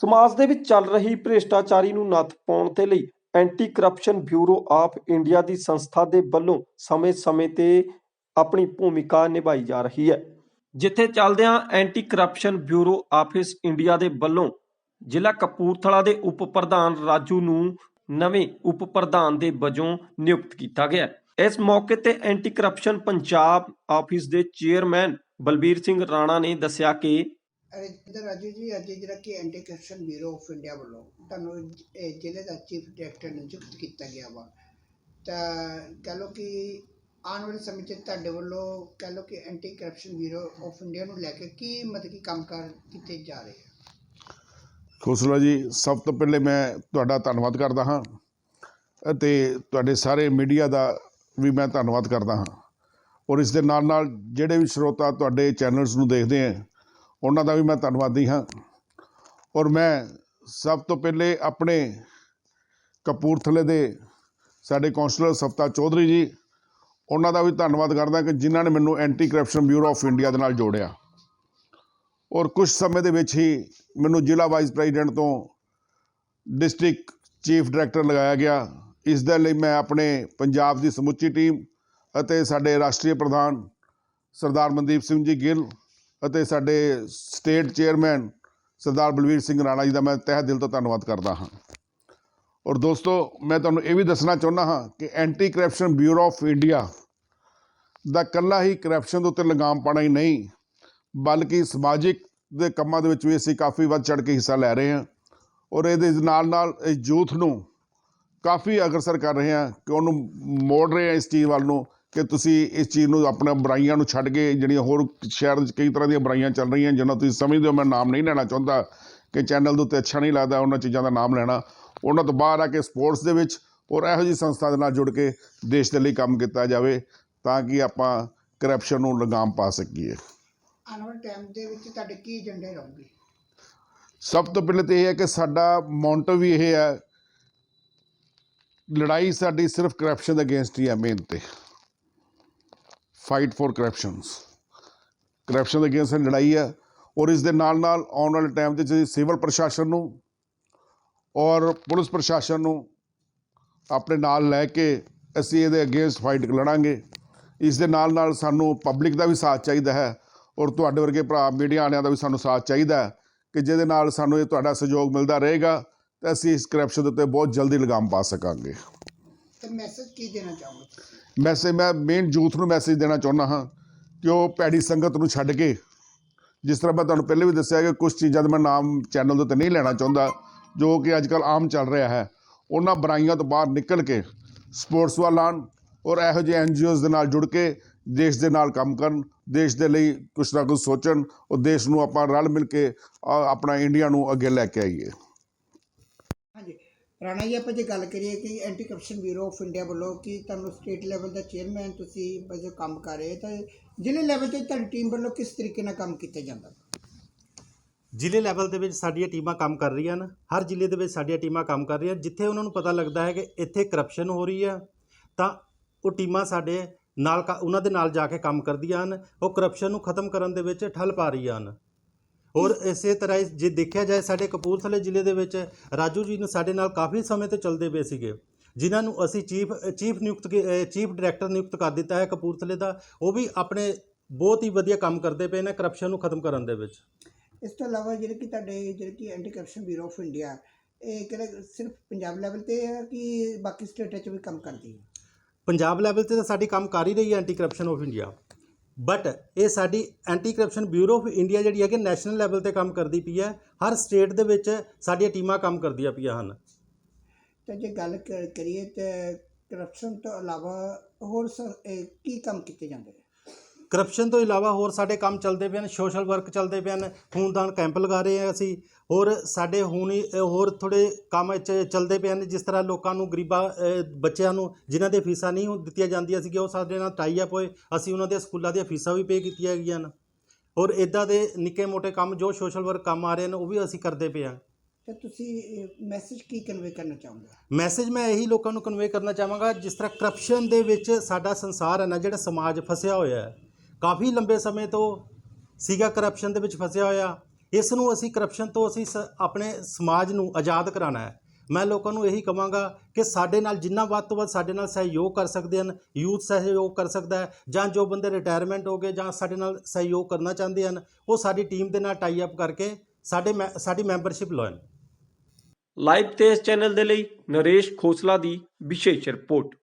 ਸਮਾਜ ਦੇ ਵਿੱਚ ਚੱਲ ਰਹੀ ਭ੍ਰਿਸ਼ਟਾਚਾਰੀ ਨੂੰ ਨੱਥ ਪਾਉਣ ਦੇ ਲਈ anti corruption bureau of India ਦੀ ਸੰਸਥਾ ਦੇ ਵੱਲੋਂ ਸਮੇਂ-ਸਮੇਂ ਤੇ ਆਪਣੀ ਭੂਮਿਕਾ ਨਿਭਾਈ ਜਾ ਰਹੀ ਹੈ। ਜਿੱਥੇ ਚੱਲਦਿਆਂ anti corruption bureau office India ਦੇ ਵੱਲੋਂ ਜ਼ਿਲ੍ਹਾ ਕਪੂਰਥਲਾ ਦੇ ਉਪ ਪ੍ਰਧਾਨ ਰਾਜੂ ਨੂੰ ਨਵੇਂ ਉਪ ਪ੍ਰਧਾਨ ਦੇ ਵਜੋਂ ਨਿਯੁਕਤ ਕੀਤਾ ਗਿਆ ਇਸ ਮੌਕੇ ਤੇ ਐਂਟੀ ਕਰਪਸ਼ਨ ਪੰਜਾਬ ਆਫਿਸ ਦੇ ਚੇਅਰਮੈਨ ਬਲਬੀਰ ਸਿੰਘ ਰਾਣਾ ਨੇ ਦੱਸਿਆ ਕਿ ਇਧਰ ਰਾਜੂ ਜੀ, ਅੱਜ ਜਿਹੜਾ ਕਿ anti corruption bureau of India ਵੱਲੋਂ ਤੁਹਾਨੂੰ ਜ਼ਿਲ੍ਹੇ ਦਾ ਚੀਫ ਡਾਇਰੈਕਟਰ ਨਿਯੁਕਤ ਕੀਤਾ ਗਿਆ ਵਾ। ਤਾਂ ਕਹ ਲਓ ਕਿ ਆਉਣ ਵਾਲੇ ਸਮੇਂ 'ਚ ਤੁਹਾਡੇ ਵੱਲੋਂ ਕਹ ਲਓ ਕਿ anti corruption bureau of India ਨੂੰ ਲੈ ਕੇ ਕੀ ਮਤਲਬ ਕਿ ਕੰਮਕਾਰ ਕੀਤੇ ਜਾ ਰਹੇ ਆ? ਖੋਸਲਾ ਜੀ, ਸਭ ਤੋਂ ਪਹਿਲੇ ਮੈਂ ਤੁਹਾਡਾ ਧੰਨਵਾਦ ਕਰਦਾ ਹਾਂ ਅਤੇ ਤੁਹਾਡੇ ਸਾਰੇ ਮੀਡੀਆ ਦਾ ਵੀ ਮੈਂ ਧੰਨਵਾਦ ਕਰਦਾ ਹਾਂ। ਔਰ ਇਸ ਦੇ ਨਾਲ ਨਾਲ ਜਿਹੜੇ ਵੀ ਸਰੋਤਾ ਤੁਹਾਡੇ ਚੈਨਲਸ ਨੂੰ ਦੇਖਦੇ ਆ ਉਹਨਾਂ ਦਾ ਵੀ ਮੈਂ ਧੰਨਵਾਦੀ ਹਾਂ। ਔਰ ਮੈਂ ਸਭ ਤੋਂ ਪਹਿਲੇ ਆਪਣੇ ਕਪੂਰਥਲੇ ਦੇ ਸਾਡੇ ਕੌਂਸਲਰ ਸਫਤਾ ਚੌਧਰੀ ਜੀ, ਉਹਨਾਂ ਦਾ ਵੀ ਧੰਨਵਾਦ ਕਰਦਾ ਕਿ ਜਿਨ੍ਹਾਂ ਨੇ ਮੈਨੂੰ anti corruption bureau of India ਦੇ ਨਾਲ ਜੋੜਿਆ। ਔਰ ਕੁਝ ਸਮੇਂ ਦੇ ਵਿੱਚ ਹੀ ਮੈਨੂੰ ਜ਼ਿਲ੍ਹਾ ਵਾਈਸ ਪ੍ਰੈਜ਼ੀਡੈਂਟ ਤੋਂ ਡਿਸਟ੍ਰਿਕਟ ਚੀਫ ਡਾਇਰੈਕਟਰ ਲਗਾਇਆ ਗਿਆ। ਇਸ ਦੇ ਲਈ ਮੈਂ ਆਪਣੇ ਪੰਜਾਬ ਦੀ ਸਮੁੱਚੀ ਟੀਮ ਅਤੇ ਸਾਡੇ ਰਾਸ਼ਟਰੀ ਪ੍ਰਧਾਨ ਸਰਦਾਰ ਮਨਦੀਪ ਸਿੰਘ ਜੀ ਗਿੱਲ ਅਤੇ ਸਾਡੇ ਸਟੇਟ ਚੇਅਰਮੈਨ ਸਰਦਾਰ ਬਲਵੀਰ ਸਿੰਘ ਰਾਣਾ ਜੀ ਦਾ ਮੈਂ ਤਹਿ ਦਿਲ ਤੋਂ ਧੰਨਵਾਦ ਕਰਦਾ ਹਾਂ। ਔਰ ਦੋਸਤੋ, ਮੈਂ ਤੁਹਾਨੂੰ ਇਹ ਵੀ ਦੱਸਣਾ ਚਾਹੁੰਦਾ ਹਾਂ ਕਿ anti corruption bureau of India ਦਾ ਕੱਲਾ ਹੀ ਕਰਪਸ਼ਨ ਦੇ ਉੱਤੇ ਲਗਾਮ ਪਾਣਾ ਹੀ ਨਹੀਂ, ਬਲਕਿ ਸਮਾਜਿਕ ਦੇ ਕੰਮਾਂ ਦੇ ਵਿੱਚ ਵੀ ਅਸੀਂ ਕਾਫੀ ਵੱਧ ਚੜ ਕੇ ਹਿੱਸਾ ਲੈ ਰਹੇ ਹਾਂ। ਔਰ ਇਹਦੇ ਨਾਲ ਨਾਲ ਇਸ ਯੂਥ ਨੂੰ ਕਾਫੀ ਅਗਰਸਰ ਕਰ ਰਹੇ ਹਾਂ ਕਿ ਉਹਨੂੰ ਮੋੜ ਰਹੇ ਹਾਂ ਇਸ ਚੀਜ਼ ਵੱਲ ਨੂੰ। ਕਿ ਤੁਸੀਂ ਇਸ ਚੀਜ਼ ਨੂੰ ਆਪਣਾ ਬੁਰਾਈਆਂ ਨੂੰ ਛੱਡ ਕੇ ਜਿਹੜੀਆਂ ਹੋਰ ਸ਼ਹਿਰ ਵਿੱਚ ਕਈ ਤਰ੍ਹਾਂ ਦੀਆਂ ਬੁਰਾਈਆਂ ਚੱਲ ਰਹੀਆਂ ਜਿਹਨਾਂ ਤੁਸੀਂ ਸਮਝਦੇ ਹੋ ਮੈਂ ਨਾਮ ਨਹੀਂ ਲੈਣਾ ਚਾਹੁੰਦਾ ਕਿ ਚੈਨਲ ਦੇ ਉੱਤੇ ਅੱਛਾ ਨਹੀਂ ਲੱਗਦਾ ਉਹਨਾਂ ਚੀਜ਼ਾਂ ਦਾ ਨਾਮ ਲੈਣਾ। ਉਹਨਾਂ ਤੋਂ ਬਾਹਰ ਆ ਕੇ ਸਪੋਰਟਸ ਦੇ ਵਿੱਚ ਔਰ ਇਹੋ ਜਿਹੀ ਸੰਸਥਾ ਦੇ ਨਾਲ ਜੁੜ ਕੇ ਦੇਸ਼ ਦੇ ਲਈ ਕੰਮ ਕੀਤਾ ਜਾਵੇ ਤਾਂ ਕਿ ਆਪਾਂ ਕਰਪਸ਼ਨ ਨੂੰ ਲਗਾਮ ਪਾ ਸਕੀਏ। ਆਉਣ ਵਾਲੇ ਟਾਈਮ ਦੇ ਵਿੱਚ ਤੁਹਾਡੇ ਕੀ ਏਜੰਡੇ ਰਹੂਗੇ? ਸਭ ਤੋਂ ਪਹਿਲੇ ਤੇ ਇਹ ਹੈ ਕਿ ਸਾਡਾ ਮੋਂਟੋ ਵੀ ਇਹ ਹੈ ਲੜਾਈ ਸਾਡੀ ਸਿਰਫ ਕਰਪਸ਼ਨ ਦੇ ਅਗੇਂਸਟ ਹੀ ਹੈ ਮੇਨ ਤੇ। ਫਾਈਟ ਫॉर ਕਰਪਸ਼ਨਸ ਕਰਪਸ਼ਨ ਦੇ ਅਗੇਂਸਟ ਲੜਾਈ ਹੈ। ਔਰ ਇਸ ਦੇ ਨਾਲ ਨਾਲ ਆਉਣ ਵਾਲੇ ਟਾਈਮ ਤੇ ਜਿਹੜੀ ਸਿਵਲ ਪ੍ਰਸ਼ਾਸਨ ਨੂੰ ਔਰ ਪੁਲਿਸ ਪ੍ਰਸ਼ਾਸਨ ਨੂੰ ਆਪਣੇ ਨਾਲ ਲੈ ਕੇ ਅਸੀਂ ਇਹਦੇ ਅਗੇਂਸਟ ਫਾਈਟ ਲੜਾਂਗੇ। ਇਸ ਦੇ ਨਾਲ ਨਾਲ ਸਾਨੂੰ ਪਬਲਿਕ ਦਾ ਵੀ ਸਾਥ ਚਾਹੀਦਾ ਹੈ ਔਰ ਤੁਹਾਡੇ ਵਰਗੇ ਭਰਾ ਮੀਡੀਆ ਵਾਲਿਆਂ ਦਾ ਵੀ ਸਾਨੂੰ ਸਾਥ ਚਾਹੀਦਾ ਹੈ ਕਿ ਜਿਹਦੇ ਨਾਲ ਸਾਨੂੰ ਇਹ ਤੁਹਾਡਾ ਸਹਿਯੋਗ ਮਿਲਦਾ ਰਹੇਗਾ ਤੇ ਅਸੀਂ ਇਸ ਕਰਪਸ਼ਨ ਦੇ ਉੱਤੇ ਬਹੁਤ ਜਲਦੀ ਲਗਾਮ ਪਾ ਸਕਾਂਗੇ। ਤੇ ਮੈਸੇਜ ਕੀ ਦੇਣਾ ਚਾਹੋਗੇ ਮੈਸੇਜ ਮੈਂ ਮੇਨ ਯੂਥ ਨੂੰ ਮੈਸੇਜ ਦੇਣਾ ਚਾਹੁੰਦਾ ਹਾਂ ਕਿ ਉਹ ਭੈੜੀ ਸੰਗਤ ਨੂੰ ਛੱਡ ਕੇ, ਜਿਸ ਤਰ੍ਹਾਂ ਮੈਂ ਤੁਹਾਨੂੰ ਪਹਿਲੇ ਵੀ ਦੱਸਿਆ ਕਿ ਕੁਝ ਚੀਜ਼ਾਂ ਦਾ ਮੈਂ ਨਾਮ ਚੈਨਲ ਦੇ ਉੱਤੇ ਨਹੀਂ ਲੈਣਾ ਚਾਹੁੰਦਾ, ਜੋ ਕਿ ਅੱਜ ਕੱਲ੍ਹ ਆਮ ਚੱਲ ਰਿਹਾ ਹੈ। ਉਹਨਾਂ ਬੁਰਾਈਆਂ ਤੋਂ ਬਾਹਰ ਨਿਕਲ ਕੇ ਸਪੋਰਟਸ ਵੱਲ ਆਉਣ ਔਰ ਇਹੋ ਜਿਹੇ ਐਨਜੀਓਜ਼ ਦੇ ਨਾਲ ਜੁੜ ਕੇ ਦੇਸ਼ ਦੇ ਨਾਲ ਕੰਮ ਕਰਨ, ਦੇਸ਼ ਦੇ ਲਈ ਕੁਛ ਨਾ ਕੁਛ ਸੋਚਣ ਔਰ ਦੇਸ਼ ਨੂੰ ਆਪਾਂ ਰਲ ਮਿਲ ਕੇ ਆਪਣਾ ਇੰਡੀਆ ਨੂੰ ਅੱਗੇ ਲੈ ਕੇ ਆਈਏ। ਰਾਣਾ ਜੀ ਆਪਾਂ ਜੇ ਗੱਲ ਕਰੀਏ ਕਿ anti corruption bureau of India ਵੱਲੋਂ ਕਿ ਤੁਹਾਨੂੰ ਸਟੇਟ ਲੈਵਲ ਦਾ ਚੇਅਰਮੈਨ ਤੁਸੀਂ ਵਜੋਂ ਕੰਮ ਕਰ ਰਹੇ ਤਾਂ ਜ਼ਿਲ੍ਹੇ ਲੈਵਲ ਤੇ ਤੁਹਾਡੀ ਟੀਮ ਵੱਲੋਂ ਕਿਸ ਤਰੀਕੇ ਨਾਲ ਕੰਮ ਕੀਤਾ ਜਾਂਦਾ? ਜ਼ਿਲ੍ਹੇ ਲੈਵਲ ਦੇ ਵਿੱਚ ਸਾਡੀਆਂ ਟੀਮਾਂ ਕੰਮ ਕਰ ਰਹੀਆਂ ਹਨ ਹਰ ਜ਼ਿਲ੍ਹੇ ਦੇ ਵਿੱਚ ਸਾਡੀਆਂ ਟੀਮਾਂ ਕੰਮ ਕਰ ਰਹੀਆਂ, ਜਿੱਥੇ ਉਹਨਾਂ ਨੂੰ ਪਤਾ ਲੱਗਦਾ ਹੈ ਕਿ ਇੱਥੇ ਕਰਪਸ਼ਨ ਹੋ ਰਹੀ ਹੈ, ਤਾਂ ਉਹ ਟੀਮਾਂ ਸਾਡੇ ਨਾਲ ਕ- ਉਹਨਾਂ ਦੇ ਨਾਲ ਜਾ ਕੇ ਕੰਮ ਕਰਦੀਆਂ ਹਨ, ਉਹ ਕਰਪਸ਼ਨ ਨੂੰ ਖਤਮ ਕਰਨ ਦੇ ਵਿੱਚ ਠੱਲ ਪਾ ਰਹੀਆਂ ਹਨ। ਔਰ ਇਸੇ ਤਰ੍ਹਾਂ ਹੀ ਜੇ ਦੇਖਿਆ ਜਾਏ ਸਾਡੇ ਕਪੂਰਥਲੇ ਜ਼ਿਲ੍ਹੇ ਦੇ ਵਿੱਚ ਰਾਜੂ ਜੀ ਨੂੰ ਸਾਡੇ ਨਾਲ ਕਾਫੀ ਸਮੇਂ ਤੋਂ ਚੱਲਦੇ ਪਏ ਸੀਗੇ ਜਿਨ੍ਹਾਂ ਨੂੰ ਅਸੀਂ ਚੀਫ ਚੀਫ ਨਿਯੁਕਤ ਚੀਫ ਡਾਇਰੈਕਟਰ ਨਿਯੁਕਤ ਕਰ ਦਿੱਤਾ ਹੈ ਕਪੂਰਥਲੇ ਦਾ ਉਹ ਵੀ ਆਪਣੇ ਬਹੁਤ ਹੀ ਵਧੀਆ ਕੰਮ ਕਰਦੇ ਪਏ ਨੇ ਕਰਪਸ਼ਨ ਨੂੰ ਖਤਮ ਕਰਨ ਦੇ ਵਿੱਚ। ਇਸ ਤੋਂ ਇਲਾਵਾ ਜਿਹੜੇ ਕਿ ਤੁਹਾਡੇ ਜਿਹੜੇ ਕਿ anti corruption bureau of India ਇਹ ਕਿਹੜਾ ਸਿਰਫ ਪੰਜਾਬ ਲੈਵਲ ਤੇ ਹੈ ਕਿ ਬਾਕੀ ਸਟੇਟਾਂ 'ਚ ਵੀ ਕੰਮ ਕਰਦੀ ਹੈ? ਪੰਜਾਬ ਲੈਵਲ ਤੇ ਤਾਂ ਸਾਡੀ ਕੰਮ ਕਰ ਹੀ ਰਹੀ ਹੈ anti corruption of India but ਇਹ ਸਾਡੀ anti corruption bureau of India ਜਿਹੜੀ ਹੈ ਕਿ ਨੈਸ਼ਨਲ ਲੈਵਲ ਤੇ ਕੰਮ ਕਰਦੀ ਪਈ ਹੈ। ਹਰ ਸਟੇਟ ਦੇ ਵਿੱਚ ਸਾਡੀਆਂ ਟੀਮਾਂ ਕੰਮ ਕਰਦੀਆਂ ਪਈਆਂ ਹਨ। ਤੇ ਜੇ ਗੱਲ ਕ- ਕਰੀਏ ਤੇ ਕਰਪਸ਼ਨ ਤੋਂ ਇਲਾਵਾ ਹੋਰ ਕੀ ਕੰਮ ਕੀਤੇ ਜਾਂਦੇ ਨੇ? ਕਰਪਸ਼ਨ ਤੋਂ ਇਲਾਵਾ ਹੋਰ ਸਾਡੇ ਕੰਮ ਚੱਲਦੇ ਪਏ ਹਨ ਸੋਸ਼ਲ ਵਰਕ ਚੱਲਦੇ ਪਏ ਹਨ ਖੂਨਦਾਨ ਕੈਂਪ ਲਗਾ ਰਹੇ ਹਾਂ ਅਸੀਂ ਹੋਰ ਸਾਡੇ ਹੁਣ ਹੋਰ ਥੋੜੇ ਕੰਮ ਚ ਚੱਲਦੇ ਪਏ ਹਨ ਜਿਸ ਤਰ੍ਹਾਂ ਲੋਕਾਂ ਨੂੰ ਗਰੀਬਾਂ ਅ, ਬੱਚਿਆਂ ਨੂੰ ਜਿਨ੍ਹਾਂ ਦੇ ਫੀਸਾਂ ਨਹੀਂ ਹੁਣ ਦਿੱਤੀਆਂ ਜਾਂਦੀਆਂ ਸੀਗੀਆਂ ਉਹ ਸਾਡੇ ਨਾਲ ਟਾਈ ਅਪ ਹੋਏ ਅਸੀਂ ਉਹਨਾਂ ਦੇ ਸਕੂਲਾਂ ਦੀਆਂ ਫੀਸਾਂ ਵੀ ਪੇ ਕੀਤੀਆਂ ਹੈਗੀਆਂ ਹਨ। ਔਰ ਇਦਾਂ ਦੇ ਨਿੱਕੇ ਮੋਟੇ ਕੰਮ ਜੋ ਸੋਸ਼ਲ ਵਰਕ ਕੰਮ ਆ ਰਹੇ ਨੇ ਉਹ ਵੀ ਅਸੀਂ ਕਰਦੇ ਪਏ ਹਾਂ। ਤੇ ਤੁਸੀਂ ਮੈਸੇਜ ਕੀ ਕਨਵੇ ਕਰਨਾ ਚਾਹੋਗੇ? ਮੈਸੇਜ ਮੈਂ ਇਹੀ ਲੋਕਾਂ ਨੂੰ ਕਨਵੇ ਕਰਨਾ ਚਾਹਾਂਗਾ ਜਿਸ ਤਰ੍ਹਾਂ ਕਰਪਸ਼ਨ ਦੇ ਵਿੱਚ ਸਾਡਾ ਸੰਸਾਰ ਹੈ ਨਾ ਜਿਹੜਾ ਸਮਾਜ ਫਸਿਆ ਹੋਇਆ ਹੈ ਕਾਫੀ ਲੰਬੇ ਸਮੇਂ ਤੋਂ ਸੀਗਾ ਕਰਪਸ਼ਨ ਦੇ ਵਿੱਚ ਫਸਿਆ ਹੋਇਆ। ਇਸ ਨੂੰ ਅਸੀਂ ਕਰਪਸ਼ਨ ਤੋਂ ਅਸੀਂ ਸ- ਆਪਣੇ ਸਮਾਜ ਨੂੰ ਆਜ਼ਾਦ ਕਰਾਉਣਾ ਹੈ। ਮੈਂ ਲੋਕਾਂ ਨੂੰ ਇਹੀ ਕਹਾਂਗਾ ਕਿ ਸਾਡੇ ਨਾਲ ਜਿੰਨਾ ਵੱਧ ਤੋਂ ਵੱਧ ਸਾਡੇ ਨਾਲ ਸਹਿਯੋਗ ਕਰ ਸਕਦੇ ਹਨ, ਯੂਥ ਸਹਿਯੋਗ ਕਰ ਸਕਦਾ ਹੈ, ਜਾਂ ਜੋ ਬੰਦੇ ਰਿਟਾਇਰਮੈਂਟ ਹੋ ਗਏ ਜਾਂ ਸਾਡੇ ਨਾਲ ਸਹਿਯੋਗ ਕਰਨਾ ਚਾਹੁੰਦੇ ਹਨ, ਉਹ ਸਾਡੀ ਟੀਮ ਦੇ ਨਾਲ ਟਾਈ ਅਪ ਕਰਕੇ ਸਾਡੇ ਮੈਂ- ਸਾਡੀ ਮੈਂਬਰਸ਼ਿਪ ਲੈਣ ਲਾਈਵ ਤੇਜ਼ ਚੈਨਲ ਦੇ ਲਈ ਨਰੇਸ਼ ਖੋਸਲਾ ਦੀ ਵਿਸ਼ੇਸ਼ ਰਿਪੋਰਟ